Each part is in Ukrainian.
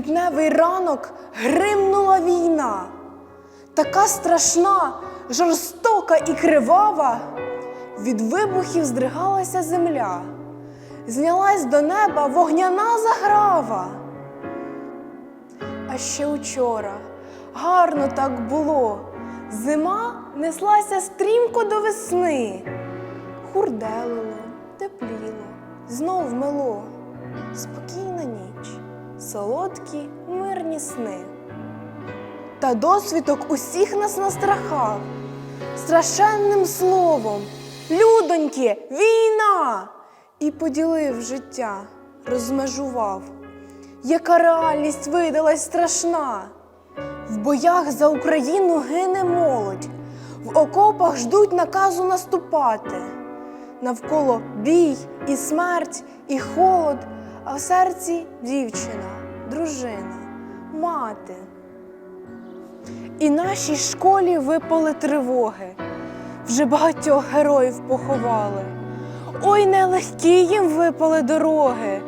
травневий ранок гримнула війна, така страшна, жорстока і кривава. Від вибухів здригалася земля, знялась до неба вогняна заграва. А ще учора гарно так було. Зима неслася стрімко до весни. Хурделило, тепліло, знов мило. Спокійна ніч, солодкі мирні сни. Та досвідок усіх нас настрахав страшенним словом. Людоньки, війна! І поділив життя, розмежував яка реальність видалась страшна. В боях за Україну гине молодь, в окопах ждуть наказу наступати. Навколо бій і смерть, і холод, а в серці дівчина, дружина, мати. І нашій школі випали тривоги, вже багатьох героїв поховали. Ой, нелегкі їм випали дороги.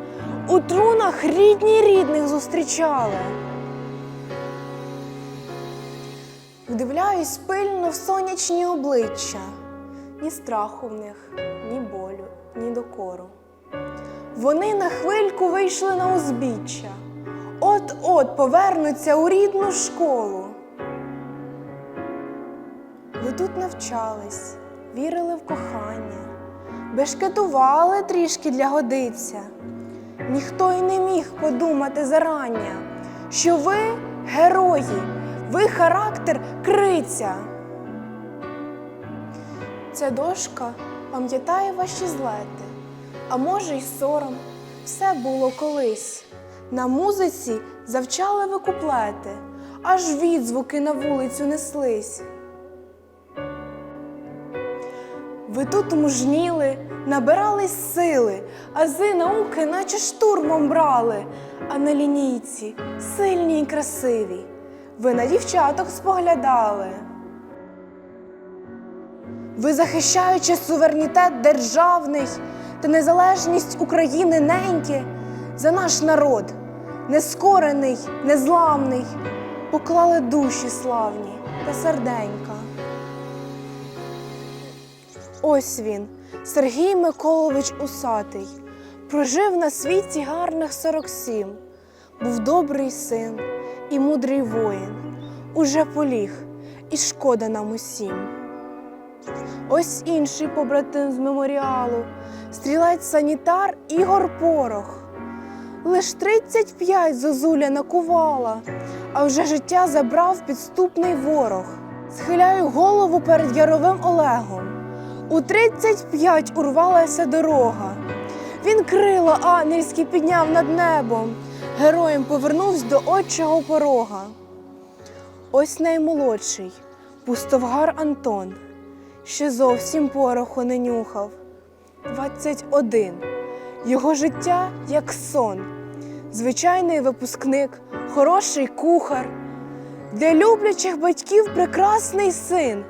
У трунах рідні рідних зустрічали. Вдивляюсь пильно в сонячні обличчя, ні страху в них, ні болю, ні докору. Вони на хвильку вийшли на узбіччя, от-от повернуться у рідну школу. Ви тут навчались, вірили в кохання, бешкетували трішки для годиця. Ніхто й не міг подумати зарання, що ви герої, ви характер криця. Ця дошка пам'ятає ваші злети, а може, й сором. Все було колись. На музиці завчали ви куплети, аж відзвуки на вулицю неслись. Ви тут мужніли, набирались сили, ази науки, наче штурмом брали, а на лінійці сильні й красиві. Ви на дівчаток споглядали. Ви, захищаючи суверенітет державний та незалежність України неньки, за наш народ, нескорений, незламний, поклали душі славні та серденька. Ось він, Сергій Миколович Усатий, прожив на світі гарних 47, був добрий син і мудрий воїн, уже поліг, і шкода нам усім. Ось інший побратим з меморіалу, стрілець санітар Ігор Порох. Лиш 35 зозуля накувала, а вже життя забрав підступний ворог. Схиляю голову перед Яровим Олегом. У 35 урвалася дорога. Він крила ангельські підняв над небом, героєм повернувся до отчого порога. Ось наймолодший, пустовгар Антон, ще зовсім пороху не нюхав. 21. Його життя як сон, звичайний випускник, хороший кухар, для люблячих батьків прекрасний син.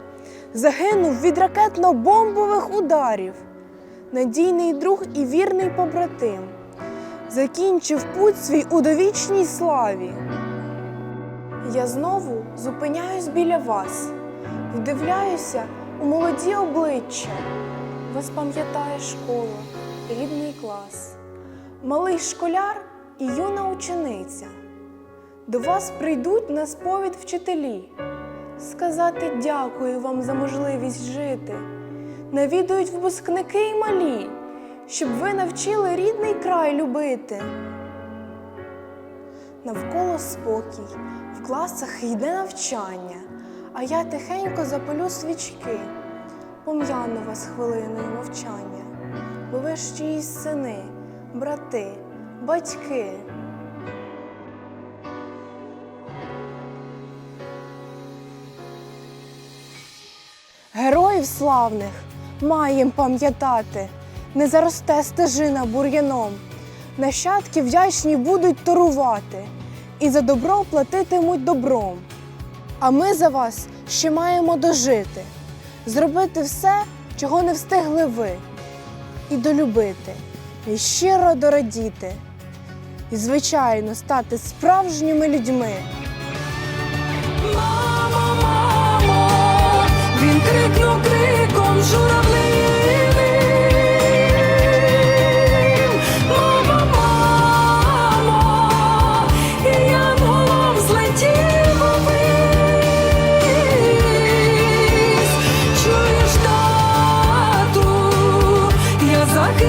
Загинув від ракетно-бомбових ударів, надійний друг і вірний побратим, закінчив путь свій у довічній славі. Я знову зупиняюсь біля вас, вдивляюся у молоді обличчя. Вас пам'ятає школа, рідний клас, малий школяр і юна учениця. До вас прийдуть на сповідь вчителі сказати дякую вам за можливість жити. Навідують випускники й малі, щоб ви навчили рідний край любити. Навколо спокій, в класах йде навчання, а я тихенько запалю свічки, пом'яну вас хвилиною мовчання, ви ж чиїсь сини, брати, батьки. Героїв славних маєм пам'ятати, не заросте стежина бур'яном. Нащадки вдячні будуть торувати і за добро платитимуть добром. А ми за вас ще маємо дожити, зробити все, чого не встигли ви, і долюбити, і щиро дорадіти. і, звичайно, стати справжніми людьми.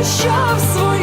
Я в свою